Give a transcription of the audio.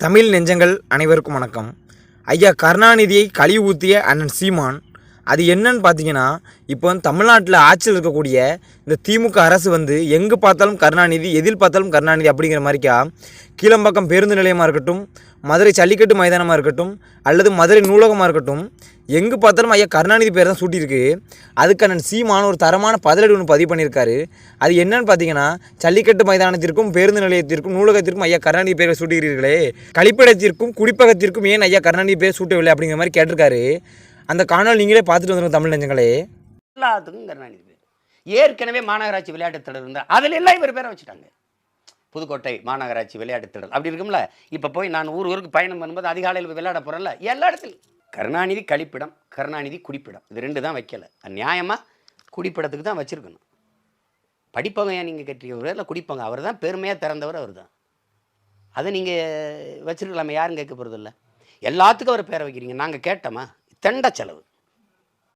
தமிழ் நெஞ்சங்கள் அனைவருக்கும் வணக்கம். ஐயா கருணாநிதியை கழிவு ஊற்றிய அண்ணன் சீமான் அது என்னன்னு பார்த்தீங்கன்னா இப்போ வந்து தமிழ்நாட்டில் ஆட்சியில் இருக்கக்கூடிய இந்த திமுக அரசு வந்து எங்கே பார்த்தாலும் கருணாநிதி எதில் பார்த்தாலும் கருணாநிதி அப்படிங்கிற மாதிரிக்கா கீழம்பாக்கம் பேருந்து நிலையமாக இருக்கட்டும் மதுரை ஜல்லிக்கட்டு மைதானமாக இருக்கட்டும் அல்லது மதுரை நூலகமாக இருக்கட்டும் எங்கே பார்த்தாலும் ஐயா கருணாநிதி பேர் தான் சூட்டியிருக்கு. அதுக்கான சீமான ஒரு தரமான பதிலடி ஒன்று பதிவு பண்ணியிருக்காரு. அது என்னன்னு பார்த்தீங்கன்னா ஜல்லிக்கட்டு மைதானத்திற்கும் பேருந்து நிலையத்திற்கும் நூலகத்திற்கும் ஐயா கருணாநிதி பேரை சூட்டுகிறீர்களே. கழிப்பிடத்திற்கும் குடிப்பகத்திற்கும் ஏன் ஐயா கருணாநிதி பேர் சூட்டவில்லை அப்படிங்கிற மாதிரி கேட்டிருக்காரு. அந்த காணொலி நீங்களே பார்த்துட்டு வந்துருங்க தமிழ் நெஞ்சங்களே. எல்லாத்துக்கும் கருணாநிதி பேர். ஏற்கனவே மாநகராட்சி விளையாட்டுத் தொடர் இருந்தால் அதில் எல்லாம் இவர் பேரை வச்சுட்டாங்க. புதுக்கோட்டை மாநகராட்சி விளையாட்டுத் திடல். அப்படி இருக்கும்ல? இப்போ போய் நான் ஊர் ஊருக்கு பயணம் பண்ணும்போது அதிகாலையில் போய் விளையாட போகிறேன்ல எல்லா இடத்துலையும். கருணாநிதி கழிப்பிடம் கருணாநிதி குடிப்பிடம். இது ரெண்டு தான் வைக்கலை. நியாயமாக குடிப்பிடத்துக்கு தான் வச்சுருக்கணும். படிப்பவங்க ஏன் நீங்கள் கட்டியவர் இல்லை குடிப்பவங்க. அவர் தான் பெருமையாக திறந்தவர் அவர் தான். அதை நீங்கள் வச்சுருக்கலாமே யாரும் கேட்க போகிறதில்ல எல்லாத்துக்கும் அவர் பேரை வைக்கிறீங்க. நாங்கள் கேட்டோமா? தெண்ட செலவு.